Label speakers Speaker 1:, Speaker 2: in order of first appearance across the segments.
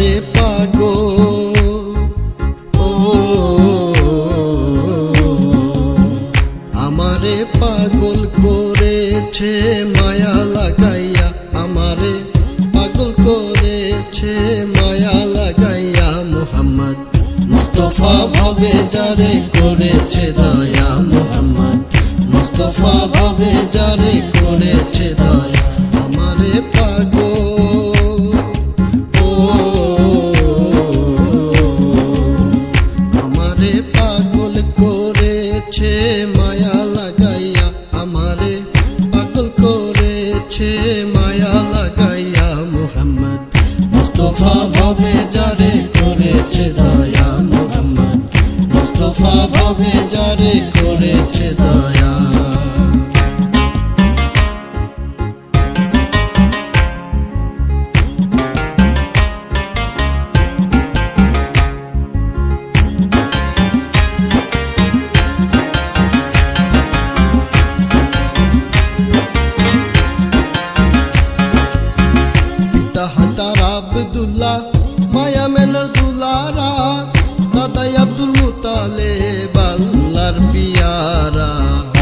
Speaker 1: রে পাগো ও, আমারে পাগল করেছে মায়া লাগাইয়া, আমারে পাগল করেছে মায়া লাগাইয়া। মোহাম্মদ মুস্তফা ভাবে যারে করেছে দয়া, মোহাম্মদ মুস্তফা ভাবে যারে করেছে দয়া। ভবে যারে করেছে দয়া। পিতা হাতার আব্দুল্লাহ মায়া মেনর দুলারা। দাদাই আব্দুল মুতালে বাল্লার পিয়ারা।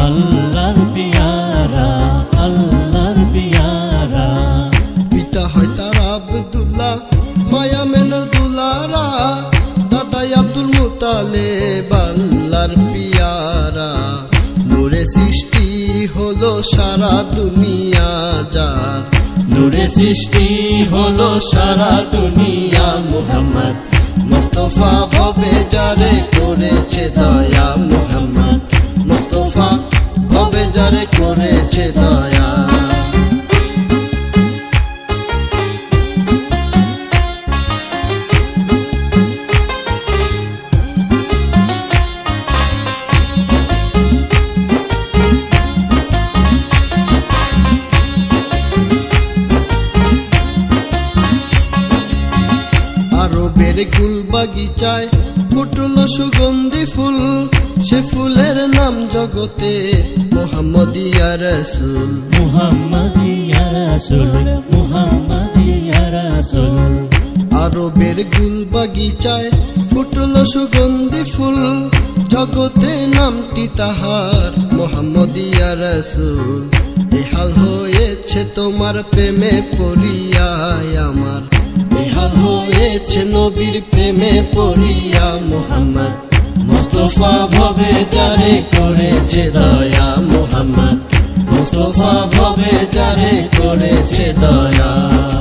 Speaker 2: আল্লাহর পিয়ারা আল্লাহর পিয়ারা।
Speaker 1: পিতা হয় তার আব্দুল্লাহ মায়া মেনর দুলারা। দাদাই আব্দুল মুতালে বাল্লার পিয়ারা। নূরে সৃষ্টি হলো সারা দুনিয়া যার। নূরে সৃষ্টি হলো সারা দুনিয়া মুহাম্মদ। মুস্তফা ভবে যারে করেছে দয়া মোহাম্মদ? মুস্তফা ভবে যারে করেছে দয়া? আরবের গুল বাগিচায় ফুটল সুগন্ধি ফুল। সে ফুলের নাম জগতে মোহাম্মদিয়া রসুল।
Speaker 2: মুহাম্মাদিয়া রাসূল মুহাম্মাদিয়া রাসূল।
Speaker 1: আরবের গুল বাগিচায় ফুটল সুগন্ধি ফুল। জগতে নামটি তাহার মোহাম্মদিয়া রসুল। বেহাল হয়েছে তোমার প্রেমে বেহাল হয়েছে নবীর প্রেমে পড়িয়া মোহাম্মদ। মুস্তফা ভবে যারে করেছে দয়া মোহাম্মদ। মুস্তফা ভবে যারে করেছে দয়া।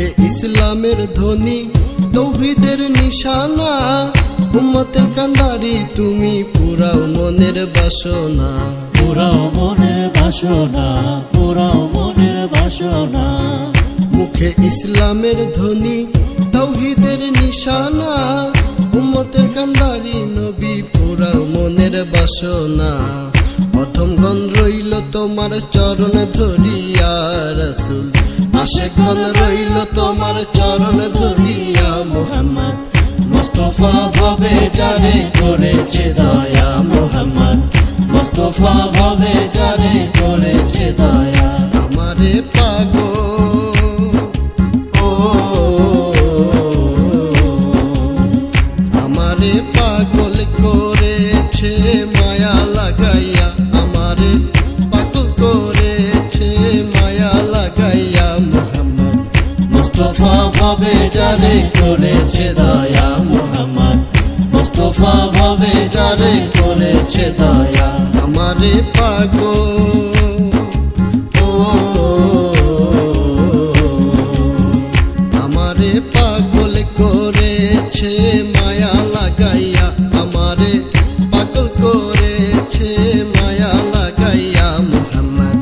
Speaker 1: মুখে ইসলামের ধ্বনি তৌহিদের নিশানা। উম্মতের কান্ডারি তুমি পুরাও মনের বাসনা।
Speaker 2: পুরাও মনের বাসনা পুরাও মনের বাসনা।
Speaker 1: মুখে ইসলামের ধ্বনি তৌহিদের নিশানা। উম্মতের কান্ডারি নবী পুরাও মনের বাসনা। প্রথম গণ রইল তোমার চরণ ধরিয়া রসুল আশেক গণ রইল তোমার চরণ ধরিয়া, মোহাম্মদ। মুস্তফা ভবে যারে করেছে দয়া, মোহাম্মদ। মুস্তফা ভবে যারে করেছে দয়া। আমারে পাগো, ও। আমারে পাগল করেছে, মায়া লাগাইয়া। যারে করেছে দয়া মোহাম্মদ। মুস্তফা ভবে যারে করেছে দয়া। আমারে পাগল। ও আমারে পাগল করেছে মায়া লাগাইয়া। আমারে পাগল করেছে মায়া লাগাইয়া মোহাম্মদ।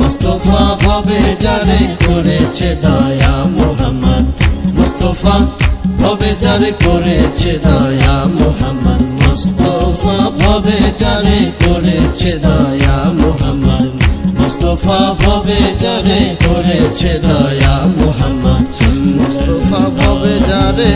Speaker 1: মুস্তফা ভবে যারে করেছে দয়া মোহাম্মদ। মোস্তফা, ভবে যারে করেছে দয়া, মোহাম্মদ মোস্তফা, ভবে যারে করেছে দয়া, মোহাম্মদ মোস্তফা, ভবে যারে করেছে দয়া, মোহাম্মদ মোস্তফা, ভবে যারে